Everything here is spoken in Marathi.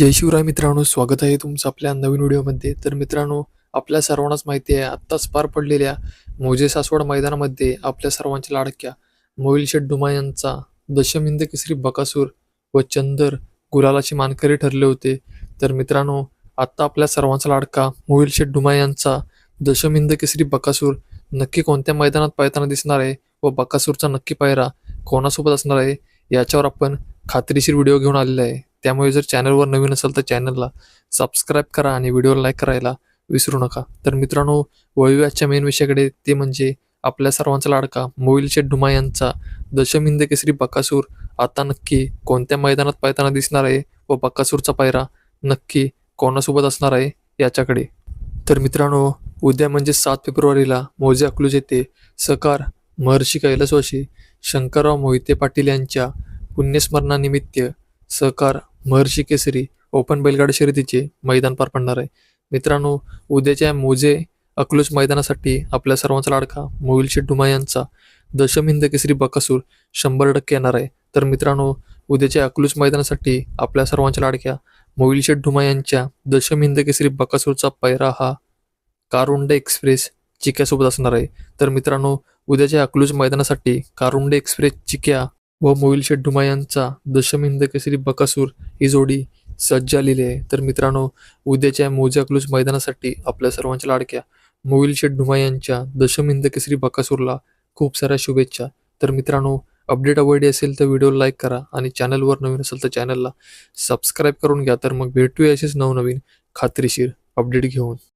जय शिवराय मित्रांनो स्वागत आहे तुमचं आपल्या नवीन व्हिडिओमध्ये. तर मित्रांनो आपल्या सर्वांनाच माहिती आहे आत्ताच पार पडलेल्या मोजे सासवड मैदानामध्ये आपल्या सर्वांच्या लाडक्या मोहिल शेठ डुमा यांचा दशमिंद केसरी बकासूर व चंदर गुलालाची मानकरी ठरले होते. तर मित्रांनो आत्ता आपल्या सर्वांचा लाडका मोहिल शेठ डुमा यांचा दशमिंद केसरी बकासूर नक्की कोणत्या मैदानात पायताना दिसणार आहे व बकासूरचा नक्की पायरा कोणासोबत असणार आहे याच्यावर आपण खात्रीशीर व्हिडिओ घेऊन आलेला आहे. त्यामुळे जर चॅनलवर नवीन असेल तर चॅनलला सबस्क्राईब करा आणि व्हिडिओला लाईक करायला विसरू नका. तर मित्रांनो वळव्याच्या मेन विषयाकडे ते म्हणजे आपल्या सर्वांचा लाडका मोहिल शेठ डुमा यांचा दशमिंद केसरी बकासूर आता नक्की कोणत्या मैदानात पायताना दिसणार आहे व बकासूरचा पायरा नक्की कोणासोबत असणार आहे याच्याकडे. तर मित्रांनो उद्या म्हणजे सात फेब्रुवारीला मोजे अकलूज येथे सकार महर्षी कैलासवाशी शंकरराव मोहिते पाटील यांच्या पुण्यस्मरणानिमित्त सहकार महर्षी केसरी ओपन बैलगाडी शर्यतीचे मैदान पार पडणार आहे. मित्रांनो उद्याच्या मोजे अकलूज मैदानासाठी आपल्या सर्वांचा लाडका मोहिल शेठ डुमा यांचा दशमिंद केसरी बकासूर शंभर टक्के येणार आहे. तर मित्रांनो उद्याच्या अकलूज मैदानासाठी आपल्या सर्वांच्या लाडक्या मोहिल शेठ डुमा यांच्या दशमिंद केसरी बकासूरचा पैरा हा कारुंडे एक्सप्रेस चिक्यासोबत असणार आहे. तर मित्रांनो उद्याच्या अकलूज मैदानासाठी कारुंडे एक्सप्रेस चिक्या व मोहिल शेठ यांचा दशमिंद केसरी बकासूर ही जोडी सज्ज आलेली आहे. तर मित्रांनो उद्याच्या मोजे मैदानासाठी आपल्या सर्वांच्या लाडक्या मोहिल शेठ यांच्या दशमिंद केसरी बकासूरला खूप साऱ्या शुभेच्छा. तर मित्रांनो अपडेट आवडली असेल तर व्हिडिओ लाईक करा आणि चॅनलवर नवीन असेल तर चॅनलला सबस्क्राईब करून घ्या. तर मग भेटूया असेच नवनवीन खात्रीशीर अपडेट घेऊन.